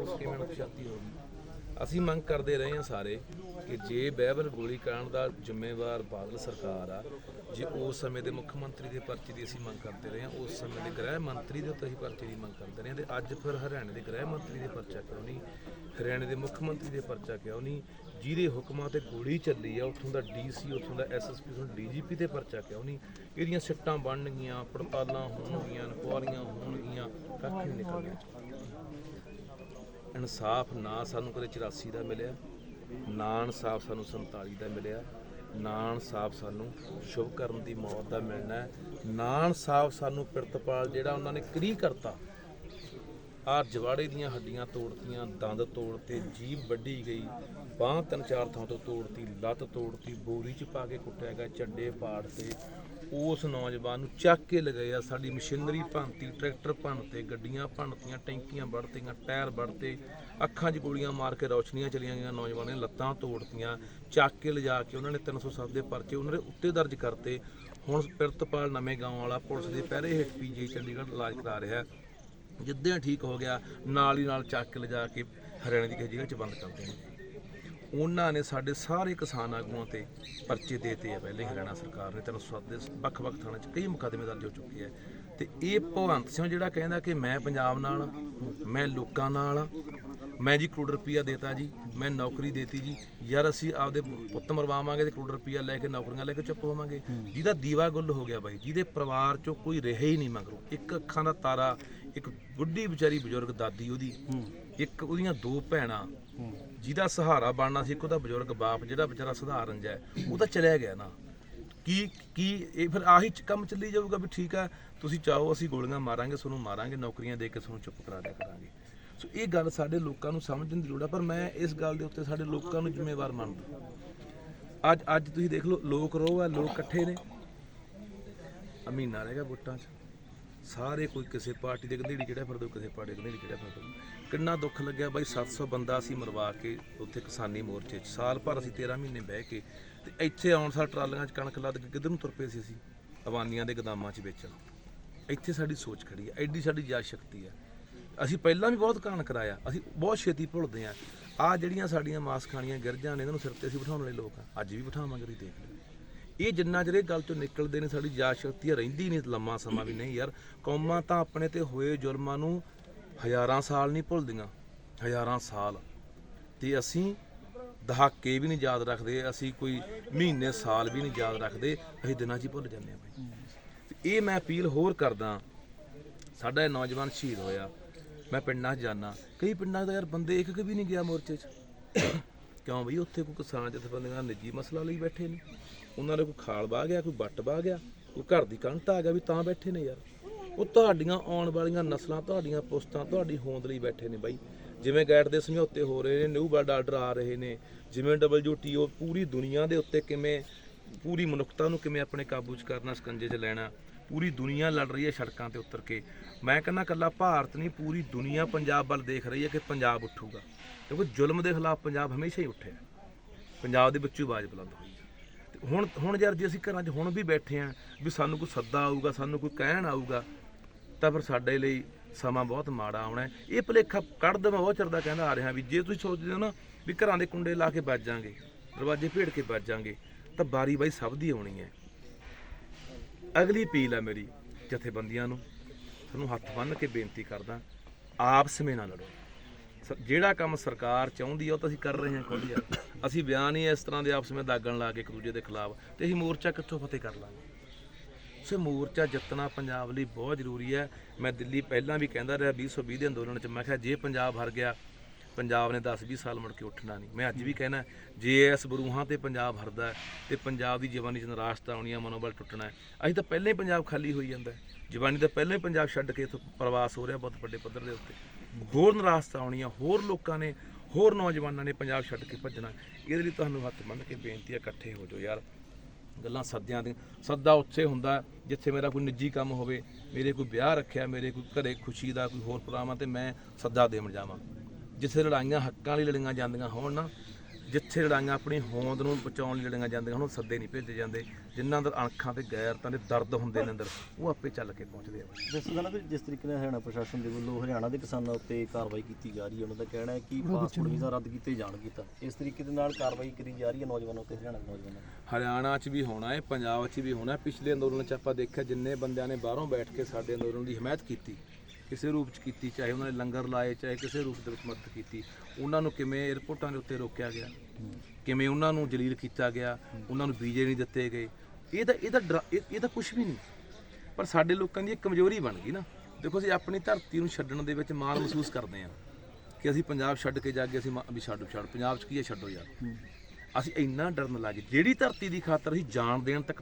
Police ਕਿਵੇਂ ਅਣਪਛਾਤੀ ਹੋ ਅਸੀਂ ਮੰਗ ਕਰਦੇ ਰਹੇ ਹਾਂ ਸਾਰੇ ਕਿ ਜੇ ਬਹਿਬਲ ਗੋਲੀकांड ਦਾ ਜ਼ਿੰਮੇਵਾਰ ਬਾਦਲ ਸਰਕਾਰ ਆ, ਜੇ ਉਸ ਸਮੇਂ ਦੇ ਮੁੱਖ ਮੰਤਰੀ ਦੇ ਪਰਚੇ ਦੀ ਅਸੀਂ ਮੰਗ ਕਰਦੇ ਰਹੇ ਹਾਂ, ਉਸ ਸਮੇਂ ਦੇ ਗ੍ਰਹਿ ਮੰਤਰੀ ਦੇ ਉੱਤੇ ਅਸੀਂ ਪਰਚੇ ਦੀ ਮੰਗ ਕਰਦੇ ਰਹੇ ਹਾਂ ਤੇ ਅੱਜ ਫਿਰ ਹਰਿਆਣੇ ਦੇ ਗ੍ਰਹਿ ਮੰਤਰੀ ਦੇ ਪਰਚਾ ਕਿਉਂ ਨਹੀਂ? ਹਰਿਆਣੇ ਦੇ ਮੁੱਖ ਮੰਤਰੀ ਦੇ ਪਰਚਾ ਕਿਉਂ ਨਹੀਂ? ਜਿਹਦੇ ਹੁਕਮਾਂ ਤੇ ਗੋਲੀ ਚੱਲੀ ਆ, ਉੱਥੋਂ ਦਾ ਡੀਸੀ, ਉੱਥੋਂ ਦਾ ਐਸਐਸਪੀ, ਉੱਥੋਂ ਡੀਜੀਪੀ ਤੇ ਪਰਚਾ ਕਿਉਂ ਨਹੀਂ? ਇਹਦੀਆਂ ਸਿੱਟਾਂ ਬਣਨਗੀਆਂ, ਪੜਤਾਲਾਂ ਹੋਣਗੀਆਂ, ਇਨਕੁਆਰੀਆਂ ਹੋਣਗੀਆਂ, ਕੱਖ ਨਹੀਂ ਨਿਕਲਣਾ। ਇਨਸਾਫ ਨਾ ਸਾਨੂੰ ਕਦੇ 84 ਦਾ ਮਿਲਿਆ, ਨਾ ਇਨਸਾਫ ਸਾਨੂੰ 47 ਦਾ ਮਿਲਿਆ, ਨਾ ਇਨਸਾਫ ਸਾਨੂੰ ਸ਼ੁਭਕਰਨ ਦੀ ਮੌਤ ਦਾ ਮਿਲਣਾ ਹੈ। ਨਾ ਇਨਸਾਫ ਸਾਨੂੰ ਪਿਰਤਪਾਲ ਜਿਹੜਾ ਉਹਨਾਂ ਨੇ ਕਰੀ ਕਰਤਾ, ਆਹ ਜਵਾੜੇ ਦੀਆਂ ਹੱਡੀਆਂ ਤੋੜਤੀਆਂ, ਦੰਦ ਤੋੜਤੇ, ਜੀਭ ਵੱਢੀ ਗਈ, ਬਾਂਹ ਤਿੰਨ ਚਾਰ ਥਾਂ ਤੋਂ ਤੋੜਤੀ, ਲੱਤ ਤੋੜਤੀ, ਬੋਰੀ 'ਚ ਪਾ ਕੇ ਕੁੱਟਿਆ ਗਿਆ ਚੱਡੇ ਪਾੜ ਤੇ ਉਸ ਨੌਜਵਾਨ ਨੂੰ ਚੱਕ ਕੇ ਲਗਾਇਆ ਸਾਡੀ ਮਸ਼ੀਨਰੀ ਭੰਨਤੀ, ਟਰੈਕਟਰ ਭੰਨਤੇ, ਗੱਡੀਆਂ ਭੰਨਤੀਆਂ, ਟੈਂਕੀਆਂ ਵੜਤੀਆਂ, ਟਾਇਰ ਵੜਤੇ, ਅੱਖਾਂ 'ਚ ਗੋਲੀਆਂ ਮਾਰ ਕੇ ਰੌਸ਼ਨੀਆਂ ਚਲੀਆਂ ਗਈਆਂ, ਨੌਜਵਾਨਾਂ ਨੇ ਲੱਤਾਂ ਤੋੜਤੀਆਂ, ਚੱਕ ਕੇ ਲਿਜਾ ਕੇ ਉਹਨਾਂ ਨੇ 307 ਦੇ ਪਰਚੇ ਉਹਨਾਂ ਦੇ ਉੱਤੇ ਦਰਜ ਕਰਤੇ। ਹੁਣ ਪਿਰਤਪਾਲ ਨਵੇਂ ਗਾਉਂ ਵਾਲਾ ਪੁਲਿਸ ਦੇ ਪਹਿਰੇ ਹੇਠ ਪੀਜੀ ਚੰਡੀਗੜ੍ਹ ਇਲਾਜ ਕਰਾ ਰਿਹਾ ਜਿੱਦਾਂ ਠੀਕ ਹੋ ਗਿਆ, ਨਾਲ ਹੀ ਨਾਲ ਚੱਕ ਕੇ ਲਿਜਾ ਕੇ ਹਰਿਆਣੇ ਦੀ ਕਿਸੇ ਜੇਲ੍ਹ 'ਚ ਬੰਦ ਕਰਦੇ ਨੇ ਉਹਨਾਂ ਨੇ ਸਾਡੇ ਸਾਰੇ ਕਿਸਾਨ ਆਗੂਆਂ ਤੇ ਪਰਚੇ ਦੇਤੇ ਆ ਪਹਿਲੇ ਹਰਿਆਣਾ ਸਰਕਾਰ ਨੇ। 307 ਦੇ ਵੱਖ-ਵੱਖ ਥਾਣੇ 'ਚ ਕਈ ਮੁਕੱਦਮੇ ਦਰਜ ਹੋ ਚੁੱਕੇ ਆ। ਤੇ ਇਹ ਭਗਵੰਤ ਸਿੰਘ ਜਿਹੜਾ ਕਹਿੰਦਾ ਕਿ ਮੈਂ ਪੰਜਾਬ ਨਾਲ ਮੈਂ ਲੋਕਾਂ ਨਾਲ ਆ, ਮੈਂ ਜੀ ਕਰੋੜ ਰੁਪਈਆ ਦੇਤਾ ਜੀ ਮੈਂ ਨੌਕਰੀ ਦੇਤੀ ਜੀ ਯਾਰ ਅਸੀਂ ਆਪਦੇ ਪੁੱਤ ਮਰਵਾਵਾਂਗੇ ਤੇ ਕਰੋੜ ਰੁਪਈਆ ਲੈ ਕੇ ਨੌਕਰੀਆਂ ਲੈ ਕੇ ਚੁੱਪ ਹੋਵਾਂਗੇ। ਜਿਹਦਾ ਦੀਵਾ ਗੁੱਲ ਹੋ ਗਿਆ ਬਾਈ ਜਿਹਦੇ ਪਰਿਵਾਰ 'ਚੋਂ ਕੋਈ ਰਹੇ ਹੀ ਨਹੀਂ ਮਗਰੋਂ। ਇੱਕ ਅੱਖਾਂ ਦਾ ਤਾਰਾ ਇੱਕ ਬੁੱਢੀ ਵਿਚਾਰੀ ਬਜ਼ੁਰਗ ਦਾਦੀ ਉਹਦੀ ਇੱਕ ਉਹਦੀਆਂ ਦੋ ਭੈਣਾਂ ਜਿਹਦਾ ਸਹਾਰਾ ਬਣਨਾ ਸੀ ਇੱਕ ਉਹਦਾ ਬਜ਼ੁਰਗ ਬਾਪ ਜਿਹੜਾ ਵਿਚਾਰਾ ਸਧਾਰਨ ਜਿਹਾ ਹੈ, ਉਹ ਤਾਂ ਚਲਿਆ ਗਿਆ ਨਾ। ਕੀ ਕੀ ਇਹ ਫਿਰ ਆਹੀ ਚ- ਕੰਮ ਚੱਲੀ ਜਾਊਗਾ ਵੀ ਠੀਕ ਆ ਤੁਸੀਂ ਚਾਹੋ ਅਸੀਂ ਗੋਲੀਆਂ ਮਾਰਾਂਗੇ ਤੁਹਾਨੂੰ ਮਾਰਾਂਗੇ ਨੌਕਰੀਆਂ ਦੇ ਕੇ ਤੁਹਾਨੂੰ ਚੁੱਪ ਕਰਾ ਦਿਆ ਕਰਾਂਗੇ। ਸੋ ਇਹ ਗੱਲ ਸਾਡੇ ਲੋਕਾਂ ਨੂੰ ਸਮਝਣ ਦੀ ਲੋੜ ਆ ਪਰ ਮੈਂ ਇਸ ਗੱਲ ਦੇ ਉੱਤੇ ਸਾਡੇ ਲੋਕਾਂ ਨੂੰ ਜ਼ਿੰਮੇਵਾਰ ਮੰਨਦਾ। ਅੱਜ ਅੱਜ ਤੁਸੀਂ ਦੇਖ ਲਓ ਲੋਕ ਰੋਹ ਆ ਲੋਕ ਇਕੱਠੇ ਨੇ। ਅਮੀਨਾ ਰਹਿ ਗਿਆ ਵੋਟਾਂ 'ਚ। ਸਾਰੇ ਕੋਈ ਕਿਸੇ ਪਾਰਟੀ ਦੇ ਗੰਧੇੜੀ ਜਿਹੜਾ ਫਿਰਦਾ, ਕੋਈ ਕਿਸੇ ਪਾਰਟੀ ਦੇ ਗੰਧੇੜੀ ਚੜਿਆ ਫਿਰਦਾ। ਕਿੰਨਾ ਦੁੱਖ ਲੱਗਿਆ ਬਾਈ 700 ਬੰਦਾ ਅਸੀਂ ਮਰਵਾ ਕੇ ਉੱਥੇ ਕਿਸਾਨੀ ਮੋਰਚੇ 'ਚ। ਸਾਲ ਭਰ ਅਸੀਂ 13 ਮਹੀਨੇ ਬਹਿ ਕੇ ਤੇ ਇੱਥੇ ਆਉਣ ਸਾਰ ਟਰਾਲੀਆਂ 'ਚ ਕਣਕ ਲੱਦ ਕੇ ਕਿੱਧਰ ਨੂੰ ਤੁਰ ਪਏ ਸੀ ਅਸੀਂ? ਅਵਾਨੀਆਂ ਦੇ ਗਦਾਮਾਂ 'ਚ ਵੇਚਣ ਇੱਥੇ ਸਾਡੀ ਸੋਚ ਖੜੀ ਹੈ, ਐਡੀ ਸਾਡੀ ਯਾਦ ਸ਼ਕਤੀ ਹੈ। ਅਸੀਂ ਪਹਿਲਾਂ ਵੀ ਬਹੁਤ ਕਾਣ ਕਰਾਇਆ, ਅਸੀਂ ਬਹੁਤ ਛੇਤੀ ਭੁੱਲਦੇ ਆ ਆ ਜਿਹੜੀਆਂ ਸਾਡੀਆਂ ਮਾਸ ਖਾਣੀਆਂ ਗਿਰਜਾਂ ਨੇ ਇਹਨਾਂ ਨੂੰ ਸਿਰ ਤੇ ਅਸੀਂ ਬਿਠਾਉਣ ਵਾਲੇ ਲੋਕ ਆ ਅੱਜ ਵੀ ਬਿਠਾਵਾਂਗੇ ਦੇਖ ਲਓ। ਇਹ ਜਿੰਨਾ ਚਿਰ ਇਹ ਗੱਲ ਚੋਂ ਨਿਕਲਦੇ ਨੇ, ਸਾਡੀ ਯਾਦ ਸ਼ਕਤੀ ਰਹਿੰਦੀ ਨਹੀਂ ਲੰਮਾ ਸਮਾਂ ਵੀ ਨਹੀਂ ਯਾਰ। ਕੌਮਾਂ ਤਾਂ ਆਪਣੇ ਤੇ ਹੋਏ ਜ਼ੁਲਮਾਂ ਨੂੰ ਹਜ਼ਾਰਾਂ ਸਾਲ ਨਹੀਂ ਭੁੱਲਦੀਆਂ, ਹਜ਼ਾਰਾਂ ਸਾਲ। ਤੇ ਅਸੀਂ ਦਹਾਕੇ ਵੀ ਨਹੀਂ ਯਾਦ ਰੱਖਦੇ, ਅਸੀਂ ਕੋਈ ਮਹੀਨੇ, ਸਾਲ ਵੀ ਨਹੀਂ ਯਾਦ ਰੱਖਦੇ, ਅਸੀਂ ਦਿਨਾਂ 'ਚ ਹੀ ਭੁੱਲ ਜਾਂਦੇ ਆ ਬਾਈ ਤੇ ਇਹ ਮੈਂ ਅਪੀਲ ਹੋਰ ਕਰਦਾ, ਸਾਡਾ ਇਹ ਨੌਜਵਾਨ ਸ਼ਹੀਦ ਹੋਇਆ, ਮੈਂ ਪਿੰਡਾਂ 'ਚ ਜਾਣਾ ਕਈ ਪਿੰਡਾਂ 'ਚ ਤਾਂ ਯਾਰ ਬੰਦੇ ਇੱਕ ਇੱਕ ਵੀ ਨਹੀਂ ਗਿਆ ਮੋਰਚੇ 'ਚ। ਕਿਉਂ ਬਈ? ਉੱਥੇ ਕੋਈ ਕਿਸਾਨ ਜਥੇਬੰਦੀਆਂ ਨਿੱਜੀ ਮਸਲਾ ਲਈ ਬੈਠੇ ਨੇ। ਉਹਨਾਂ ਦੇ ਕੋਈ ਖਾਲ ਬਾਹ ਗਿਆ, ਕੋਈ ਬੱਟ ਬਾਹ ਗਿਆ, ਕੋਈ ਘਰ ਦੀ ਕੰਧ ਆ ਗਿਆ ਵੀ ਤਾਂ ਬੈਠੇ ਨੇ ਯਾਰ। ਉਹ ਤੁਹਾਡੀਆਂ ਆਉਣ ਵਾਲੀਆਂ ਨਸਲਾਂ, ਤੁਹਾਡੀਆਂ ਪੁਸਤਾਂ ਤੁਹਾਡੀ ਹੋਂਦ ਲਈ ਬੈਠੇ ਨੇ ਬਾਈ। ਜਿਵੇਂ ਗੈਟ ਦੇ ਸਮਝੌਤੇ ਹੋ ਰਹੇ ਨੇ, ਨਿਊ ਵਰਲਡ ਆਰਡਰ ਆ ਰਹੇ ਨੇ, ਜਿਵੇਂ WTO ਪੂਰੀ ਦੁਨੀਆ ਦੇ ਉੱਤੇ ਕਿਵੇਂ, ਪੂਰੀ ਮਨੁੱਖਤਾ ਨੂੰ ਕਿਵੇਂ ਆਪਣੇ ਕਾਬੂ 'ਚ ਕਰਨਾ, ਸਕੰਜੇ 'ਚ ਲੈਣਾ ਪੂਰੀ ਦੁਨੀਆ ਲੜ ਰਹੀ ਹੈ ਸੜਕਾਂ ਤੇ ਉਤਰ ਕੇ। ਮੈਂ ਕਹਿੰਦਾ ਕੱਲਾ ਭਾਰਤ ਨਹੀਂ, ਪੂਰੀ ਦੁਨੀਆ ਪੰਜਾਬ ਵੱਲ ਦੇਖ ਰਹੀ ਹੈ ਕਿ ਪੰਜਾਬ ਉੱਠੂਗਾ। ਕਿਉਂਕਿ ਜ਼ੁਲਮ ਦੇ ਖਿਲਾਫ ਪੰਜਾਬ ਹਮੇਸ਼ਾ ਹੀ ਉੱਠਿਆ। ਪੰਜਾਬ ਦੇ ਵਿੱਚੋਂ ਆਵਾਜ਼ ਬੁਲੰਦ ਹੋਈ ਤੇ ਹੁਣ ਹੁਣ ਯਾਰ ਜੇ ਅਸੀਂ ਘਰਾਂ 'ਚ ਹੁਣ ਵੀ ਬੈਠੇ ਆਂ ਵੀ ਸਾਨੂੰ ਕੋਈ ਸੱਦਾ ਆਊਗਾ, ਸਾਨੂੰ ਕੋਈ ਕਹਿਣ ਆਊਗਾ, ਤਾਂ ਫਿਰ ਸਾਡੇ ਲਈ ਸਮਾਂ ਬਹੁਤ ਮਾੜਾ ਆਉਣਾ ਇਹ ਭੁਲੇਖਾ ਕੱਢ ਮੈਂ ਬਹੁਤ ਚਿਰਦਾ ਕਹਿੰਦਾ ਆ ਰਿਹਾ ਵੀ ਜੇ ਤੁਸੀਂ ਸੋਚਦੇ ਹੋ ਨਾ ਵੀ ਘਰਾਂ ਦੇ ਕੁੰਡੇ ਲਾ ਕੇ ਵੱਜ ਜਾਾਂਗੇ, ਦਰਵਾਜ਼ੇ ਭੇੜ ਕੇ ਵੱਜ ਜਾਾਂਗੇ, ਤਾਂ ਬਾਰੀ ਬਾਈ ਸਭ ਦੀ ਆਉਣੀ ਹੈ। ਅਗਲੀ ਅਪੀਲ ਹੈ ਮੇਰੀ ਜਥੇਬੰਦੀਆਂ ਨੂੰ, ਤੁਹਾਨੂੰ ਹੱਥ ਬੰਨ੍ਹ ਕੇ ਬੇਨਤੀ ਕਰਦਾ ਆਪਸ ਵਿੱਚ ਨਾ ਲੜੋ। ਜਿਹੜਾ ਕੰਮ ਸਰਕਾਰ ਚਾਹੁੰਦੀ ਆ, ਉਹ ਤਾਂ ਅਸੀਂ ਕਰ ਰਹੇ ਹਾਂ ਖੁਦ ਯਾਰ। ਅਸੀਂ ਬਿਆਨ ਹੀ ਇਸ ਤਰ੍ਹਾਂ ਦੇ ਆਪਸ ਵਿੱਚ ਦਾਗਣ ਲਾ ਕੇ ਇੱਕ ਦੂਜੇ ਦੇ ਖਿਲਾਫ, ਤੇ ਅਸੀਂ ਮੋਰਚਾ ਕਿੱਥੋਂ ਫਤਿਹ ਕਰ ਲਾਂਗੇ? ਸੋ ਮੋਰਚਾ ਜਿੱਤਣਾ ਪੰਜਾਬ ਲਈ ਬਹੁਤ ਜ਼ਰੂਰੀ ਹੈ। ਮੈਂ ਦਿੱਲੀ ਪਹਿਲਾਂ ਵੀ ਕਹਿੰਦਾ ਰਿਹਾ 2020 ਦੇ ਅੰਦੋਲਨ 'ਚ, ਮੈਂ ਕਿਹਾ ਜੇ ਪੰਜਾਬ ਹਾਰ ਗਿਆ ਪੰਜਾਬ ਨੇ 10-20 ਸਾਲ ਮੁੜ ਕੇ ਉੱਠਣਾ ਨਹੀਂ। ਮੈਂ ਅੱਜ ਵੀ ਕਹਿਣਾ ਜੇ ਇਸ ਬਰੂਹਾਂ ਤੇ ਪੰਜਾਬ ਹਰਦਾ ਹੈ, ਤੇ ਪੰਜਾਬ ਦੀ ਜਵਾਨੀ 'ਚ ਨਿਰਾਸ਼ਤਾ ਆਉਣੀ ਹੈ ਮਨੋਬਲ ਟੁੱਟਣਾ ਹੈ। ਅਸੀਂ ਤਾਂ ਪਹਿਲਾਂ ਹੀ ਪੰਜਾਬ ਖਾਲੀ ਹੋਈ ਜਾਂਦਾ ਜਵਾਨੀ ਤਾਂ ਪਹਿਲਾਂ ਹੀ ਪੰਜਾਬ ਛੱਡ ਕੇ ਇੱਥੋਂ ਪ੍ਰਵਾਸ ਹੋ ਰਿਹਾ ਬਹੁਤ ਵੱਡੇ ਪੱਧਰ ਦੇ ਉੱਤੇ। ਹੋਰ ਨਿਰਾਸ਼ਤਾ ਆਉਣੀ ਆ ਹੋਰ ਲੋਕਾਂ ਨੇ ਹੋਰ ਨੌਜਵਾਨਾਂ ਨੇ ਪੰਜਾਬ ਛੱਡ ਕੇ ਭੱਜਣਾ ਇਹਦੇ ਲਈ ਤੁਹਾਨੂੰ ਹੱਥ ਬੰਨ੍ਹ ਕੇ ਬੇਨਤੀ ਹੈ ਇਕੱਠੇ ਹੋ ਜਾਓ ਯਾਰ। ਗੱਲਾਂ ਸੱਦਿਆਂ ਦੀਆਂ ਸੱਦਾ ਉੱਥੇ ਹੁੰਦਾ ਜਿੱਥੇ ਮੇਰਾ ਕੋਈ ਨਿੱਜੀ ਕੰਮ ਹੋਵੇ ਮੇਰੇ ਕੋਈ ਵਿਆਹ ਰੱਖਿਆ ਮੇਰੇ ਕੋਈ ਘਰੇ ਖੁਸ਼ੀ ਦਾ ਕੋਈ ਹੋਰ ਪ੍ਰੋਗਰਾਮ ਆ ਤੇ ਮੈਂ ਸੱਦਾ ਦੇਣ ਜਾਵਾਂ। ਜਿੱਥੇ ਲੜਾਈਆਂ ਹੱਕਾਂ ਲਈ ਲੜੀਆਂ ਜਾਂਦੀਆਂ ਹੋਣ ਨਾ ਜਿੱਥੇ ਲੜਾਈਆਂ ਆਪਣੀ ਹੋਂਦ ਨੂੰ ਬਚਾਉਣ ਲਈ ਲੜੀਆਂ ਜਾਂਦੀਆਂ ਹੁਣ ਉਹ ਸੱਦੇ ਨਹੀਂ ਭੇਜੇ ਜਾਂਦੇ ਜਿਨ੍ਹਾਂ ਅੰਦਰ ਅੱਖਾਂ ਤੇ ਗੈਰਤਾਂ ਦੇ ਦਰਦ ਹੁੰਦੇ ਨੇ ਅੰਦਰ ਉਹ ਆਪੇ ਚੱਲ ਕੇ ਪਹੁੰਚਦੇ ਆ ਦੱਸਦਾ ਨਾ ਵੀ ਜਿਸ ਤਰੀਕੇ ਨਾਲ ਹਰਿਆਣਾ ਪ੍ਰਸ਼ਾਸਨ ਦੇ ਵੱਲੋਂ ਹਰਿਆਣਾ ਦੇ ਕਿਸਾਨਾਂ ਉੱਤੇ ਕਾਰਵਾਈ ਕੀਤੀ ਜਾ ਰਹੀ ਹੈ ਉਹਨਾਂ ਦਾ ਕਹਿਣਾ ਹੈ ਕਿ ਪਾਸਪੋਰਟ ਵੀਜ਼ਾ ਰੱਦ ਕੀਤੇ ਜਾਣਗੇ ਤਾਂ ਇਸ ਤਰੀਕੇ ਦੇ ਨਾਲ ਕਾਰਵਾਈ ਕੀਤੀ ਜਾ ਰਹੀ ਹੈ ਨੌਜਵਾਨਾਂ ਉੱਤੇ ਹਰਿਆਣਾ ਦੇ ਨੌਜਵਾਨਾਂ। ਹਰਿਆਣਾ 'ਚ ਵੀ ਹੋਣਾ ਹੈ ਪੰਜਾਬ 'ਚ ਵੀ ਹੋਣਾ ਹੈ। ਪਿਛਲੇ ਅੰਦੋਲਨ 'ਚ ਆਪਾਂ ਦੇਖਿਆ ਜਿੰਨੇ ਬੰਦਿਆਂ ਨੇ ਬਾਹਰੋਂ ਬੈਠ ਕੇ ਸਾਡੇ ਅੰਦੋਲਨ ਦੀ ਹਮਾਇਤ ਕੀਤੀ ਕਿਸੇ ਰੂਪ 'ਚ ਕੀਤੀ ਚਾਹੇ ਉਹਨਾਂ ਨੇ ਲੰਗਰ ਲਾਏ ਚਾਹੇ ਕਿਸੇ ਰੂਪ ਦੇ ਵਿੱਚ ਮਦਦ ਕੀਤੀ ਉਹਨਾਂ ਨੂੰ ਕਿਵੇਂ 에ਅਰਪੋਰਟਾਂ ਦੇ ਉੱਤੇ ਰੋਕਿਆ ਗਿਆ? ਕਿਵੇਂ ਉਹਨਾਂ ਨੂੰ ਜਲੀਲ ਕੀਤਾ ਗਿਆ? ਉਹਨਾਂ ਨੂੰ ਵੀਜ਼ੇ ਨਹੀਂ ਦਿੱਤੇ ਗਏ? ਇਹ ਤਾਂ ਇਹ ਤਾਂ ਇਹ ਤਾਂ ਕੁਝ ਵੀ ਨਹੀਂ। ਪਰ ਸਾਡੇ ਲੋਕਾਂ ਦੀ ਇਹ ਕਮਜ਼ੋਰੀ ਬਣ ਗਈ ਨਾ। ਦੇਖੋ ਅਸੀਂ ਆਪਣੀ ਧਰਤੀ ਨੂੰ ਛੱਡਣ ਦੇ ਵਿੱਚ ਮਾਣ ਮਹਿਸੂਸ ਕਰਦੇ ਹਾਂ ਕਿ ਅਸੀਂ ਪੰਜਾਬ ਛੱਡ ਕੇ ਜਾ ਕੇ ਅਸੀਂ ਵੀ ਛੱਡ ਛੱਡ ਪੰਜਾਬ 'ਚ ਕੀ ਹੈ? ਛੱਡੋ ਯਾਰ। ਅਸੀਂ ਇੰਨਾ ਡਰਨ ਲੱਗ ਗਏ। ਜਿਹੜੀ ਧਰਤੀ ਦੀ ਖਾਤਰ ਅਸੀਂ ਜਾਨ ਦੇਣ ਤੱਕ